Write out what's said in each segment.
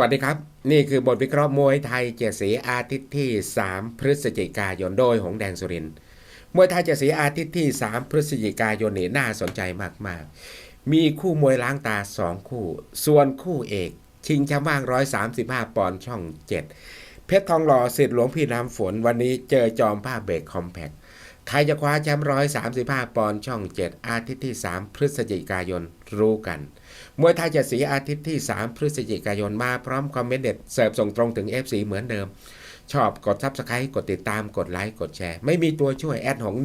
วัสดีครับ นี่คือบทวิเคราะห์มวยไทยเจ็ดสีอาทิตย์ที่ 3 พฤศจิกายนโดยหงแดงสุรินมวยไทยเจ็ดสีอาทิตย์ที่ 3 พฤศจิกายนนี่น่าสนใจมาก ๆ มีคู่มวยล้างตา 2 คู่ ส่วนคู่เอก ชิงแชมป์ว่าง 135 ปอนด์ช่อง 7 เพชรทองหล่อสิทธิ์หลวงพี่น้ำฝนวันนี้เจอจอมผ้าเบรกคอมแพคใครจะคว้าแชมป์135 ปอนด์ช่อง 7 อาทิตย์ที่ 3 พฤศจิกายนรู้กัน มวยไทยจะสีอาทิตย์ที่ 3 พฤศจิกายนมาพร้อมคอมเมนต์เด็ดเสิร์ฟส่งตรงถึง FC เหมือนเดิม ชอบกดซับสไครต์กดติดตามกดไลค์กดแชร์ ไม่มีตัวช่วยแอดหง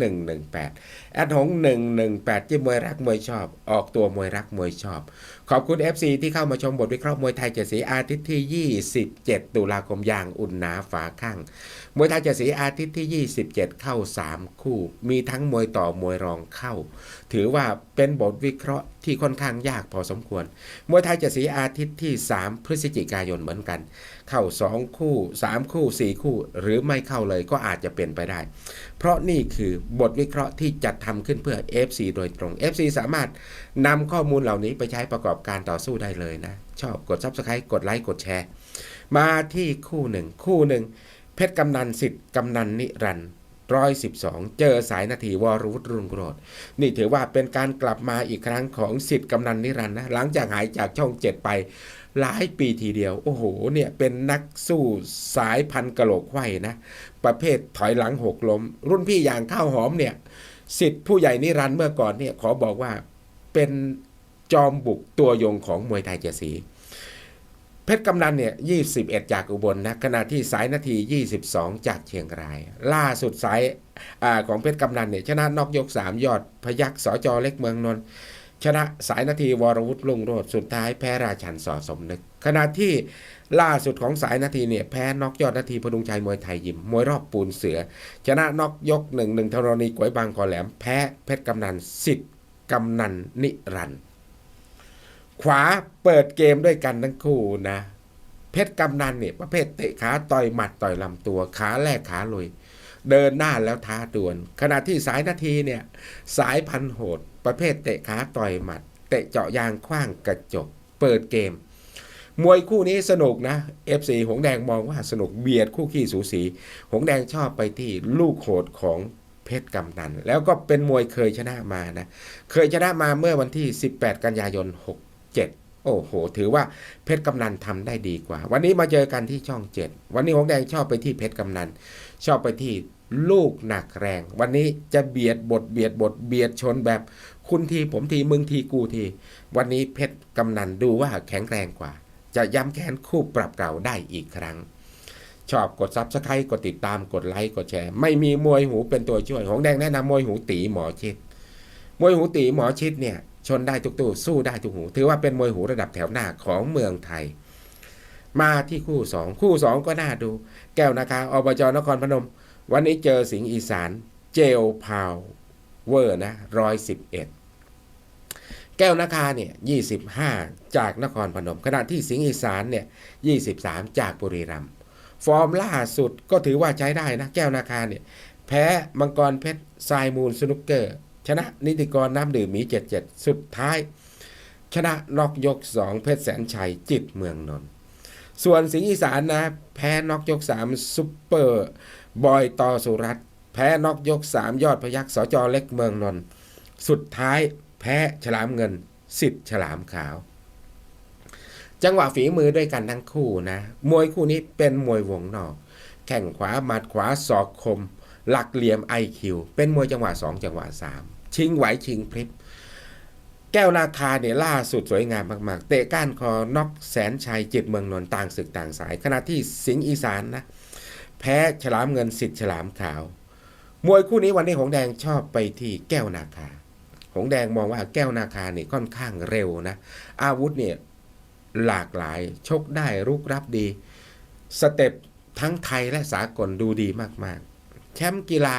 118แอดหง118ที่มวยรักมวยชอบ ออกตัวมวยรักมวยชอบ ขอบคุณ FC ที่เข้ามาชมบทวิเคราะห์มวยไทยเจ็ดสีอาทิตย์ที่ 27 ตุลาคมอย่างอุ่นหนาฝาข้างมวยไทยเจ็ดสีอาทิตย์ที่ 27 เข้า 3 คู่ มีทั้งมวยต่อมวยรองเข้า ถือว่าเป็นบทวิเคราะห์ที่ค่อนข้างยากพอสมควรมวยไทยเจ็ดสีอาทิตย์ที่ 3 พฤศจิกายนเหมือนกัน เข้า 2 คู่ 3 คู่ 4 คู่ หรือไม่เข้าเลยก็อาจจะเป็นไปได้ เพราะนี่คือบทวิเคราะห์ที่จัดทำขึ้นเพื่อ FC โดยตรง FC สามารถนำข้อมูลเหล่านี้ไปใช้ประกอบการต่อสู้ได้เลยนะ ชอบกด Subscribe กดไลค์กดแชร์ มาที่คู่หนึ่งคู่หนึ่งเพชรกำนันสิทธิ์กำนันนิรันดร์ร้อยสิบสองเจอสายนาทีวรวุฒิรุ่งโรจน์นี่ถือว่าเป็นการกลับมาอีกครั้งของสิทธิ์กำนันนิรันดร์นะหลังจากหายจากช่องเจ็ดไป หลายปีทีเดียว โอ้โหเนี่ยเป็นนักสู้สายพันกะโหลกไขว้นะ ประเภทถอยหลังหกล้ม รุ่นพี่อย่างข้าวหอมเนี่ยสิทธิ์ผู้ใหญ่นิรันด์เมื่อก่อนเนี่ยขอบอกว่าเป็นจอมบุกตัวยงของมวยไทยเจสีเพชรกำนันเนี่ย21 จากอุบลนะขณะที่สายนาที 22 จากเชียงราย ล่าสุดสายอของเพชรกำนันเนี่ยชนะนอกยก 3 ยอดพยักษ์สจเล็กเมืองนนท์ ชนะสายนาทีวรวุฒิลุงโรดสุดท้ายแพ้ราชันสอสมนึก ขณะที่ล่าสุดของสายนาทีเนี่ยแพ้นอกยอดนาทีพดุงชัยมวยไทยยิมมวยรอบปูนเสือ ชนะนอกยกหนึ่งหนึ่งธรณีกวยบางคอแหลม แพ้เพชรกำนันสิทธิ์กำนันนิรันต์ขวาเปิดเกมด้วยกันทั้งคู่นะ เพชรกำนันเนี่ยประเภทเตะขาต่อยหมัดต่อยลำตัวขาแลกขาลุย เดินหน้าแล้วท้าดวลขณะที่สายนาทีเนี่ยสายพันโหด ประเภทเตะขาต่อยหมัด เตะเจาะยางคว้างกระจก เปิดเกม มวยคู่นี้สนุกนะ FC หงแดงมองว่าสนุกเบียดคู่ขี้สูสี หงแดงชอบไปที่ลูกโหดของเพชรกำนัน แล้วก็เป็นมวยเคยชนะมานะ เคยชนะมาเมื่อวันที่ 18 กันยายน 67 โอ้โห ถือว่าเพชรกำนันทำได้ดีกว่า วันนี้มาเจอกันที่ช่อง7วันนี้หงแดงชอบไปที่เพชรกำนัน ชอบไปที่ลูกหนักแรง วันนี้จะเบียดบทเบียดบทเบียดชนแบบ คุณทีผมทีมึงทีกูที วันนี้เพชรกำนันดูว่าแข็งแรงกว่า จะย้ำแค้นคู่ปรับเก่าได้อีกครั้ง ชอบกดซับสไครต์กดติดตามกดไลค์กดแชร์ ไม่มีมวยหูเป็นตัวช่วยของแดงแนะนำมวยหูตีหมอชิดมวยหูตีหมอชิดเนี่ย ชนได้ทุกตู้สู้ได้ทุกหู ถือว่าเป็นมวยหูระดับแถวหน้าของเมืองไทย มาที่คู่สองคู่สองก็น่าดู แก้วนาคาอบจนครพนม วันนี้เจอสิงห์อีสานเจลพาวเวอร์นะร้อยสิบเอ็ดแก้วนาคาเนี่ยยี่สิบห้าจากนครพนม ขณะที่สิงห์อีสานเนี่ยยี่สิบสามจากบุรีรัมย์ฟอร์มล่าสุดก็ถือว่าใช้ได้นะ แก้วนาคาเนี่ยแพ้มังกรเพชรทรายมูลสนุกเกอร์ ชนะนิติกรน้ำดื่มหมี77สุดท้าย ชนะนอกยก2เพชรแสนชัยจิตเมืองนนท์ส่วนสิงห์อีสานนะ แพ้นอกยก3ซุปเปอร์บอยต่อสุรัตแพ้นอกยก3ยอดพยักษ์สจเล็กเมืองนนท์สุดท้ายแพ้ฉลามเงินสิทธิ์ฉลามขาว จังหวะฝีมือด้วยกันทั้งคู่นะ มวยคู่นี้เป็นมวยวงนอก แข่งขวาหมัดขวาศอกคม หลักเหลี่ยมไอคิวเป็นมวยจังหวะ 2 จังหวะ 3 ชิงไหวชิงพริบ แก้วนาคาเนี่ยล่าสุดสวยงามมาก ๆ เตะก้านคอน็อกแสนชัยจิตเมืองนนท์ต่างศึกต่างสาย ขณะที่สิงห์อีสานนะแพ้ฉลามเงินสิทธิ์ฉลามขาว มวยคู่นี้วันนี้หงแดงชอบไปที่แก้วนาคา หงแดงมองว่าแก้วนาคาเนี่ยค่อนข้างเร็วนะ อาวุธเนี่ยหลากหลายชกได้รุกรับดี สเต็ปทั้งไทยและสากลดูดีมาก ๆ แชมป์กีฬา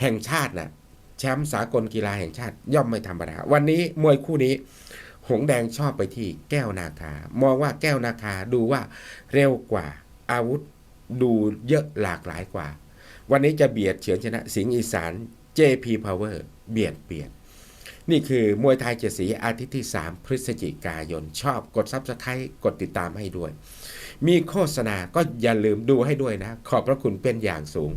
แห่งชาตินะ่ะแชมป์สากลกีฬาแห่งชาติย่อมไม่ธรรมดาวันนี้มวยคู่นี้ หงแดงชอบไปที่แก้วนาคา มองว่าแก้วนาคาดูว่าเร็วกว่าอาวุธดูเยอะหลากหลายกว่า วันนี้จะเบียดเฉือนชนะ สิงห์อีสาน JP Power เบียดเบียด นี่คือมวยไทยเจสีอาทิตย์ที่ 3 พฤศจิกายน ชอบกดซับสไครต์กดติดตามให้ด้วย มีโฆษณาก็อย่าลืมดูให้ด้วยนะ ขอบพระคุณเป็นอย่างสูง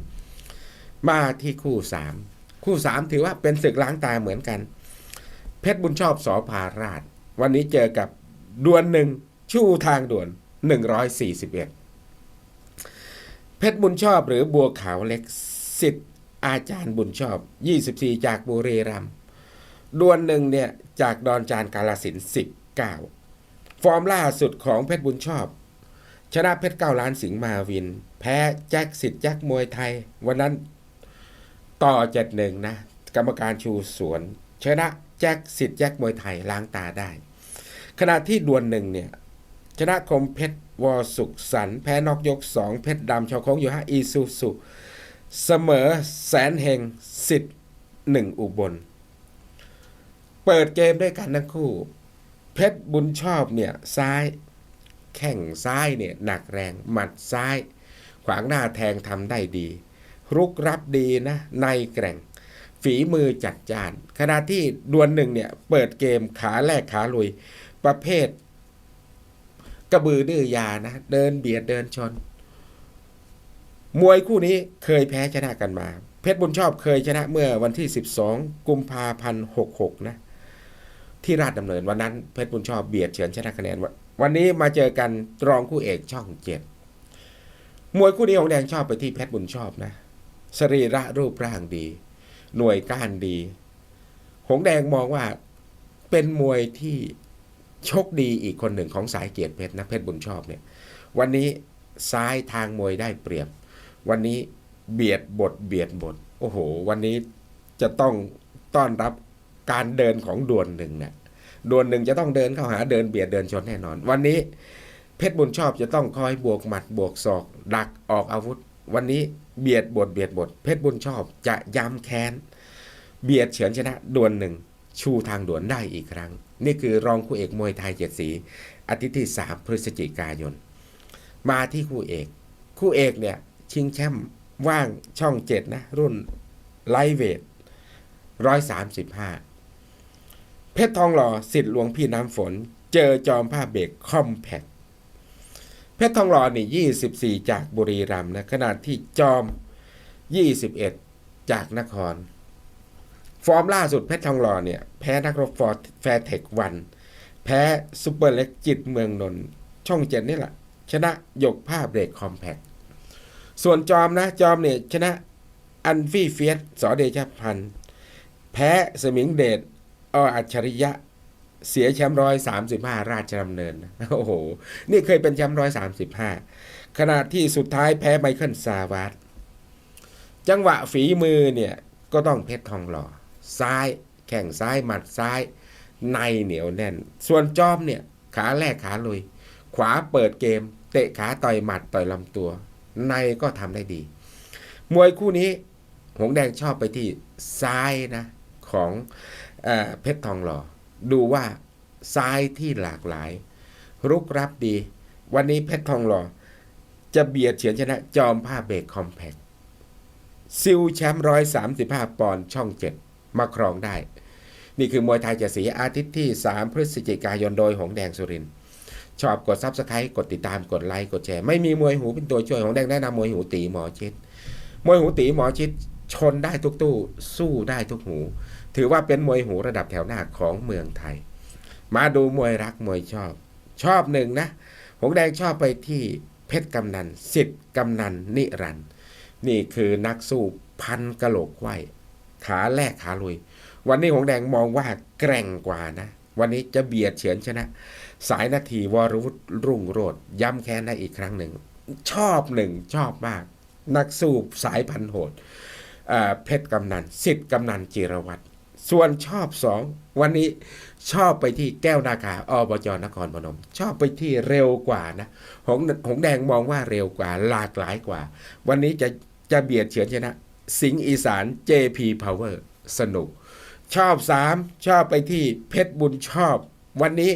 มาที่คู่ 3 คู่ 3 ถือว่าเป็นศึกล้างตาเหมือนกัน เพชรบุญชอบสอพาราช วันนี้เจอกับดวลหนึ่งชู่ทางด่วน 141 เพชรบุญชอบหรือบัวขาวเล็กสิทธิ์อาจารย์บุญชอบ 24 จากบุรีรัมย์ดวลหนึ่งเนี่ยจากดอนจานกาลสิน19 ฟอร์มล่าสุดของเพชรบุญชอบ ชนะเพชรเก้าล้านสิงห์มาวิน แพ้แจ็คสิทธิ์แจ็คมวยไทย วันนั้นต่อเจ็ดหนึ่งนะ กรรมการชูสวน ชนะแจ็คสิทธิ์แจ็คมวยไทยล้างตาได้ ขณะที่ดวลหนึ่งเนี่ย ชนะคมเพชรวอสุขสันแพ้นอกยกสองเพชรดำชาวโค้งอยู่ฮะอีซูซุเสมอแสนเฮงสิทธิ์หนึ่งอุบล เปิดเกมด้วยกันทั้งคู่ เพชรบุญชอบเนี่ยซ้าย แข้งซ้ายเนี่ยหนักแรง หมัดซ้าย ขวางหน้าแทงทำได้ดี รุกรับดีนะในแกร่ง ฝีมือจัดจาน ขณะที่ดวลหนึ่งเนี่ยเปิดเกมขาแรกขาลุย ประเภท กระบือดื้อยานะ เดินเบียดเดินชน มวยคู่นี้เคยแพ้ชนะกันมา เพชรบุญชอบเคยชนะเมื่อวันที่ 12 กุมภาพันธ์66นะที่ราชดำเนินวันนั้นเพชรบุญชอบเบียดเฉือนชนะคะแนน วันนี้มาเจอกันรองคู่เอกช่องเจ็ดมวยคู่นี้ของแดงชอบไปที่เพชรบุญชอบนะ สรีระรูปร่างดี หน่วยก้านดี หงแดงมองว่าเป็นมวยที่โชคดีอีกคนหนึ่งของสายเกียรติเพชรนะเพชรบุญชอบเนี่ย วันนี้ซ้ายทางมวยได้เปรียบ วันนี้เบียดบทเบียดบท โอ้โห วันนี้จะต้องต้อนรับการเดินของดวลหนึ่งเนี่ย ดวลหนึ่งจะต้องเดินเข้าหาเดินเบียดเดินชนแน่นอน วันนี้เพชรบุญชอบจะต้องคอยบวกหมัดบวกศอก ดักออกอาวุธ วันนี้เบียดบทเบียดบท เพชรบุญชอบจะย้ำแค้น เบียดเฉือนชนะดวลหนึ่งชูทางด่วนได้อีกครั้ง นี่คือรองคู่เอกมวยไทยเจ็ดสีอาทิตย์ที่ 3 พฤศจิกายน มาที่คู่เอก คู่เอกเนี่ยชิงแชมป์ว่างช่องเจ็ดนะรุ่นไลท์เวทร้อยสามสิบห้า เพชรทองหล่อสิทธิ์หลวงพี่น้ำฝน เจอจอมผ้าเบรกคอมแพคเพชรทองหล่อนี่ยี่สิบสี่จากบุรีรัมย์นะขนาดที่จอมยี่สิบเอ็ดจากนคร ฟอร์มล่าสุดเพชรทองหล่อเนี่ย แพ้นักรบฟอร์แฟร์เทควัน แพ้ซูเปอร์เล็กจิตเมืองนนท์ช่องเจ็ดนี่แหละ ชนะยกผ้าเบรกคอมแพคส่วนจอมนะ จอมเนี่ย ชนะอันฟี่เฟียสสอเดชพันธ์แพ้สมิงเดช ออัจฉริยะเสียแชมป์ร้อยสามสิบห้าราชดำเนิน โอ้โห นี่เคยเป็นแชมป์ร้อยสามสิบห้าขณะที่สุดท้ายแพ้ไมเคิลซาวาดจังหวะฝีมือเนี่ย ก็ต้องเพชรทองหล่อ ซ้ายแข่งซ้ายหมัดซ้าย ในเหนียวแน่น ส่วนจอมเนี่ย ขาแรกขาลุย ขวาเปิดเกม เตะขาต่อยหมัดต่อยลำตัว ในก็ทำได้ดี มวยคู่นี้ หงแดงชอบไปที่ซ้ายนะ ของ เพชรทองหล่อดูว่าซ้ายที่หลากหลาย รุกรับดี วันนี้เพชรทองหล่อจะเบียดเฉือนชนะจอมผ้าเบรกคอมแพคซิลแชมป์ร้อยสามสิบห้าปอนด์ช่องเจ็ดมาครองได้ นี่คือมวยไทยเจะสีอาทิตย์ที่ 3 พฤศจิกายนโดยหงแดงสุรินชอบกดซับสไครต์กดติดตามกดไลค์กดแชร์ ไม่มีมวยหูเป็นตัวช่วยหงแดงแนะนำมวยหูตีหมอชิดมวยหูตีหมอชิดชนได้ทุกตู้สู้ได้ทุกหู ถือว่าเป็นมวยหูระดับแถวหน้าของเมืองไทย มาดูมวยรักมวยชอบ ชอบหนึ่งนะ หงแดงชอบไปที่เพชรกำนันสิทธิ์กำนันนิรันด์นี่คือนักสู้พันกะโหลกไขว้ขาแรกขาลุย วันนี้หงแดงมองว่าแกร่งกว่านะ วันนี้จะเบียดเฉือนชนะ สายนาทีวรวุฒิรุ่งโรดย้ำแค้นได้อีกครั้งหนึ่ง ชอบหนึ่งชอบมาก นักสู้สายพันโหดเพชรกำนันสิทธิ์กำนันจิรวัตร ส่วนชอบสองวันนี้ชอบไปที่แก้วนาคาอบจนครพนม ชอบไปที่เร็วกว่านะหงหงแดงมองว่าเร็วกว่าหลากหลายกว่า วันนี้จะจะเบียดเฉือนชนะ สิงห์อีสาน JP Power สนุก ชอบสามชอบไปที่เพชรบุญชอบ วันนี้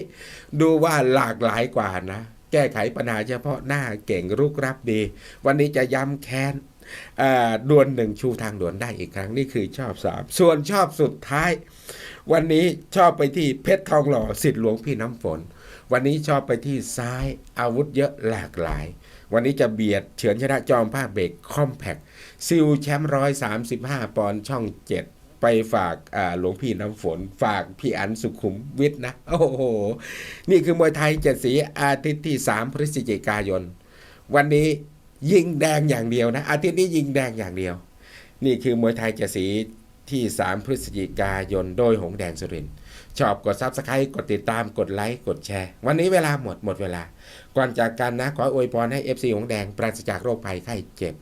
ดูว่าหลากหลายกว่านะ แก้ไขปัญหาเฉพาะหน้าเก่งรุกรับดี วันนี้จะย้ำแค้น ดวลหนึ่งชูทางด่วนได้อีกครั้งนี่คือชอบสามส่วนชอบสุดท้าย วันนี้ชอบไปที่เพชรทองหล่อสิทธิ์หลวงพี่น้ำฝน วันนี้ชอบไปที่ซ้ายอาวุธเยอะหลากหลาย วันนี้จะเบียดเฉือนชนะจอมภาคเบรกคอมแพคซิลแชมป์ร้อยสามสิบห้าปอนด์ช่องเจ็ดไปฝากหลวงพี่น้ำฝน ฝากพี่อันสุขุมวิทย์นะ โอ้โห นี่คือมวยไทยเจ็ดสีอาทิตย์ที่ 3 พฤศจิกายน วันนี้ ยิงแดงอย่างเดียวนะ อาทิตย์นี้ยิงแดงอย่างเดียว นี่คือมวยไทยเจ็ดสีที่ 3 พฤศจิกายนโดยหงแดงสุรินชอบกดซับสไครต์กดติดตามกดไลค์กดแชร์ วันนี้เวลาหมดหมดเวลา ก่อนจากกันนะขออวยพรให้ FC หงแดงปราศจากโรคภัยไข้เจ็บ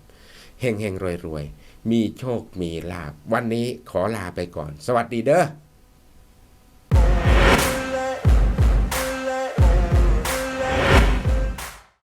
เฮงเฮงรวยรวยมีโชคมีลาบ วันนี้ขอลาไปก่อน สวัสดีเด้อ